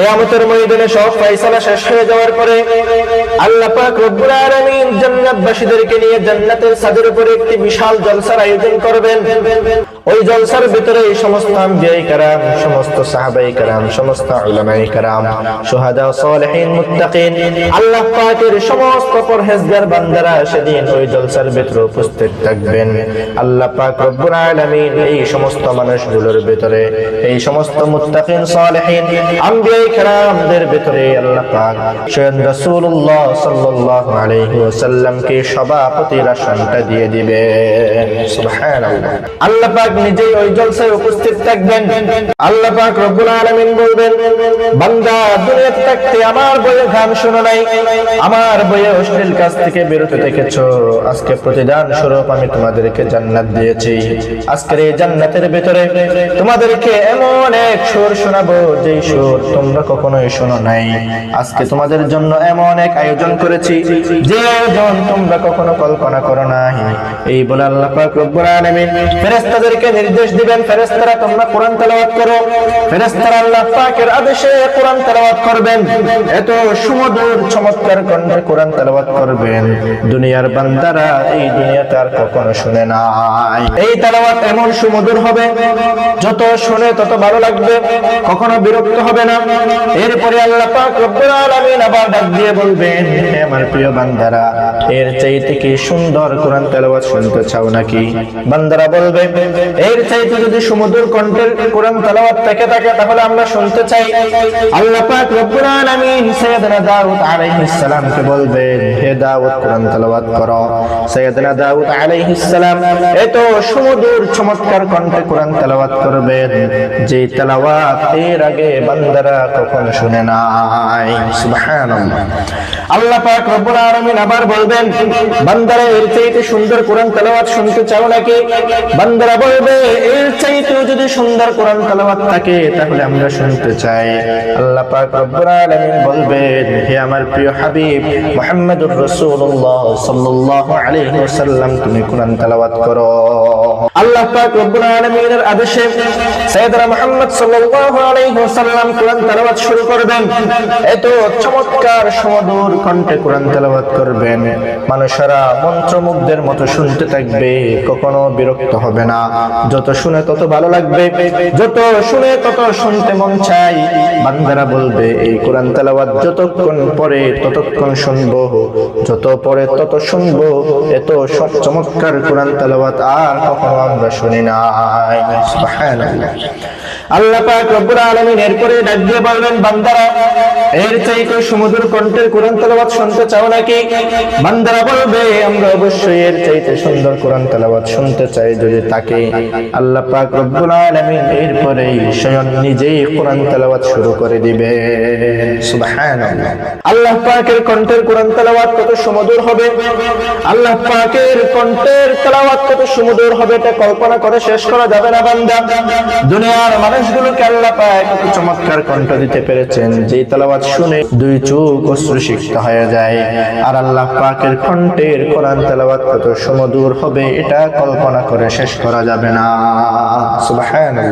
কিয়ামতের ময়দানে সব ফয়সালা শেষ হয়ে যাওয়ার পরে আল্লাহ পাক রব্বুল আলামিন জান্নাতবাসীদেরকে নিয়ে জান্নাতের ছাদের উপরে একটি বিশাল জলসার আয়োজন করবেন। ওই জলসার ভিতরে এই সমস্ত আম্বিয়াই কারাম, সমস্ত সাহাবাই কারাম, সমস্ত উলামাই কারাম সুহাদা সালেহিন মুত্তাকিন, আল্লাহ পাকের সমস্ত পরহেজগার বান্দারা সেদিন ওই জলসার ভিতরে উপস্থিত থাকবেন। আল্লাহ পাক রব্বুল আলামিন এই সমস্ত মানুষগুলোর ভিতরে, এই সমস্ত মুত্তাকিন, সালেহিন আম্বিয়াই কারামদের ভিতরে আল্লাহ পাক স্বয়ং রাসূলুল্লাহ সাল্লাল্লাহু আলাইহি ওয়াসাল্লামকে সভাপতির আসনটা দিয়ে দিবে সুবহানাল্লাহ। আল্লাহ পাক নিজেই ওই জলসায় উপস্থিত থাকবেন। আল্লাহ পাক রব্বুল আলামিন বলবেন, বান্দা দুনিয়াতে থাকতে আমার বইয়ে গান শোনো নাই। আমার বইয়ে অশ্লীল কাজ থেকে বিরত থেকেছো। আজকে প্রতিদান স্বরূপ আমি তোমাদেরকে জান্নাত দিয়েছি। আজকের এই জান্নাতের ভিতরে তোমাদেরকে এমন এক সুর শোনাবো, যেই সুর তোমরা কখনোই শোনো নাই। আজকে তোমাদের জন্য এমন এক আয়োজন করেছি, যে আয়োজন তোমরা কখনো কল্পনা করো নাই। এই বলে আল্লাহ পাক রব্বুল আলামিন ফেরেশতাদেরকে নির্দেশ দিবেন, ফেরেশতারা তোমরা কোরআন তেলাওয়াত করো। ফেরেশতারা আল্লাহ পাকের আদেশে কোরআন তেলাওয়াত করবেন। এত সুমধুর, চমৎকার কণ্ঠে কোরআন তেলাওয়াত করবেন। দুনিয়ার বান্দারা এই দুনিয়াতে আর কখনো শুনে নাই এই তেলাওয়াত এমন সুমধুর হবে, যত শুনে তত ভালো লাগবে, কখনো বিরক্ত হবে না। এরপরে আল্লাহ পাক রব্বুল আলামিন আবার ডাক দিয়ে বলবেন আমার প্রিয় বান্দারা, এর চাইতে কি সুন্দর কোরআন তেলাওয়াত শুনতে চাও নাকি? বান্দারা বলবে এর চাইতে যদি সুমধুর কণ্ঠের কোরআন তেলাওয়াত থেকে থাকে, তাহলে আমরা শুনতে চাই আল্লাহ পাক রব্বুল আলামিন দাউদ আলাইহিস বলবেন, হে দাউদ, কোরআন করো। দাউদ আলাইহিস সালাম এত সুমধুর, চমৎকার কণ্ঠে কোরআন করবেন, যে এর আগে বান্দারা কখনো শুনে নাই। সুবহানাল্লাহ। আল্লাহ পাক রব্বুল আলামিন আবার বলবেন, বান্দারা এর চাইতে সুন্দর কোরআন তেলাওয়াত শুনতে চাও নাকি? বান্দারা বলবে, এর চাইতে যদি সুন্দর কোরআন তেলাওয়াত থাকে, তাহলে আমরা শুনতে চাই। আল্লাহ পাক রব্বুল আলামিন বলবেন, হে আমার প্রিয় হাবিব, মুহাম্মদুর রাসূলুল্লাহ সাল্লাল্লাহু আলাইহি ওয়াসাল্লাম, তুমি কোরআন তেলাওয়াত করো। আল্লাহ পাক রব্বুল আলামিনের আদেশে সাইয়েদনা মুহাম্মদ সাল্লাল্লাহু আলাইহি ওয়াসাল্লাম কোরআন তেলাওয়াত শুরু করবেন। এত চমৎকার সুমধুর কণ্ঠে কোরআন তেলাওয়াত করবেন। মানুষেরা মন্ত্রমুগ্ধের মতো শুনতে থাকবে, কখনো বিরক্ত হবে না। যত শুনে তত ভালো লাগবে। যত শুনে তত শুনতে মন চাই। বান্দারা বলবে, এই কোরআন তেলাওয়াত যতক্ষণ পরে ততক্ষণ শুনব। যত পরে তত শুনব। এত চমৎকার কোরআন তেলাওয়াত আর কখনো আমরা শুনি না সুবহানাল্লাহ। আল্লাহ পাক রব্বুল আলামিন এরপরে এর চাইতে সমুদ্র কোরআন শুনতে চাও নাকি? বান্দারা বলবে, আমরা অবশ্যই এর চাইতে সুন্দর কোরআন শুনতে চাই যদি তাকে আল্লাহ পাক রব্বুল আলামিন এরপরে স্বয়ং নিজেই কোরআন তেলাওয়াত শুরু করে দিবে। সুবহানাল্লাহ। আল্লাহ পাকের কণ্ঠের কোরআন তেলাওয়াত কত সুমধুর হবে। আল্লাহ পাকের কণ্ঠের তেলাওয়াত কত সুমধুর হবে এটা কল্পনা করে শেষ করা যাবে না বান্দা। দুনিয়ার মানুষগুলোকে আল্লাহ পাক কত চমৎকার কণ্ঠ দিতে পেরেছেন যে তেলাওয়াত শুনে দুই চোখ অশ্রুসিক্ত হয়ে যায়। আর আল্লাহ পাকের কণ্ঠের কোরআন তেলাওয়াত কত সুমধুর হবে এটা কল্পনা করে শেষ করা যাবে না সুবহানাল্লাহ